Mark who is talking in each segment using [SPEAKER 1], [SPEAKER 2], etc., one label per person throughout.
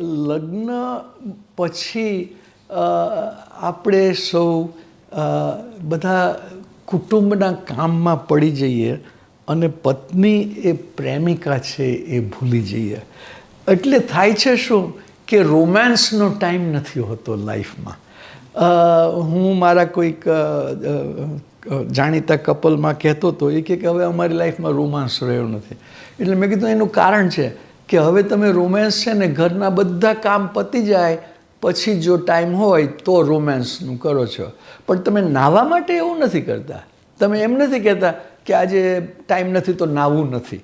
[SPEAKER 1] લગ્ન પછી આપણે સૌ બધા કુટુંબના કામમાં પડી જઈએ અને પત્ની એ પ્રેમિકા છે એ ભૂલી જઈએ. એટલે થાય છે શું કે રોમાન્સનો ટાઈમ નથી હોતો લાઈફમાં હું મારા કોઈક જાણીતા કપલમાં કહેતો હતો એ કે હવે અમારી લાઈફમાં રોમાન્સ રહ્યો નથી. એટલે મેં કીધું એનું કારણ છે કે હવે તમે રોમેન્સ છે ને ઘરના બધા કામ પતી જાય, પછી જો ટાઈમ હોય તો રોમેન્સનું કરો છો. પણ તમે નાહવા માટે એવું નથી કરતા. તમે એમ નથી કહેતા કે આજે ટાઈમ નથી તો નાહવું નથી.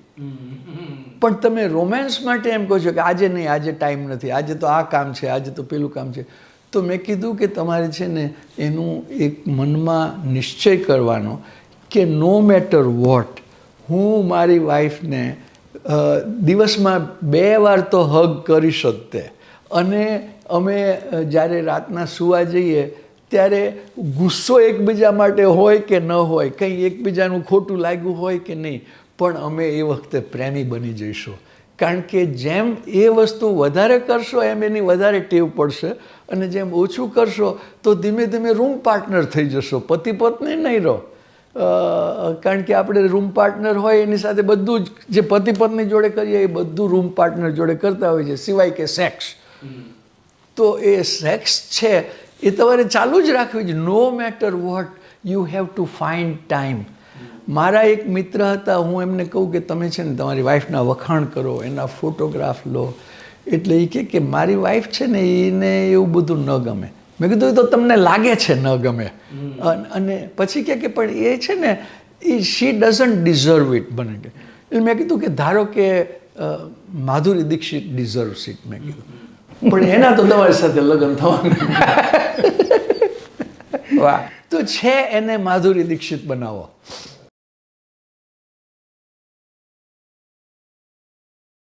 [SPEAKER 1] પણ તમે રોમેન્સ માટે એમ કહો છો કે આજે નહીં, આજે ટાઈમ નથી. આજે તો આ કામ છે, આજે તો પેલું કામ છે. તો મેં કીધું કે તમારે છે ને એનું એક મનમાં નિશ્ચય કરવાનો કે નો મેટર વોટ હું મારી વાઈફને દિવસમાં બે વાર તો હગ કરી શકતે. અને અમે જ્યારે રાતના સુવા જઈએ, ત્યારે ગુસ્સો એકબીજા માટે હોય કે ન હોય, કંઈ એકબીજાનું ખોટું લાગ્યું હોય કે નહીં, પણ અમે એ વખતે પ્રેમી બની જઈશું. કારણ કે જેમ એ વસ્તુ વધારે કરશો, એમ એની વધારે ટેવ પડશે. અને જેમ ઓછું કરશો, તો ધીમે ધીમે રૂમ પાર્ટનર થઈ જશો પતિ પત્ની નહીં રહો. કારણ કે આપણે રૂમ પાર્ટનર હોય, એની સાથે બધું જ જે પતિ પત્ની જોડે કરીએ, એ બધું રૂમ પાર્ટનર જોડે કરતા હોય છે, સિવાય કે સેક્સ તો એ સેક્સ છે, એ તમારે ચાલુ જ રાખવી છે. No matter what you have to find time મારા એક મિત્ર હતા, હું એમને કહું કે તમે છે ને તમારી વાઈફના વખાણ કરો, એના ફોટોગ્રાફ લો. એટલે એ કે મારી વાઈફ છે ને એને એવું બધું ન ગમે. મેં કીધું "એ તો તમને લાગે છે ન ગમે. અને પછી કે કે પણ એ છે ને એ શી ડઝન્ટ ડિઝર્વ ઇટ બને કે એટલે મેં કીધું કે ધારો કે માધુરી દીક્ષિત ડિઝર્વ ઇટ મેં કીધું. પણ એના તો તમારી સાથે લગ્ન થવાના
[SPEAKER 2] વાહ.
[SPEAKER 1] તો છે એને માધુરી દીક્ષિત બનાવો.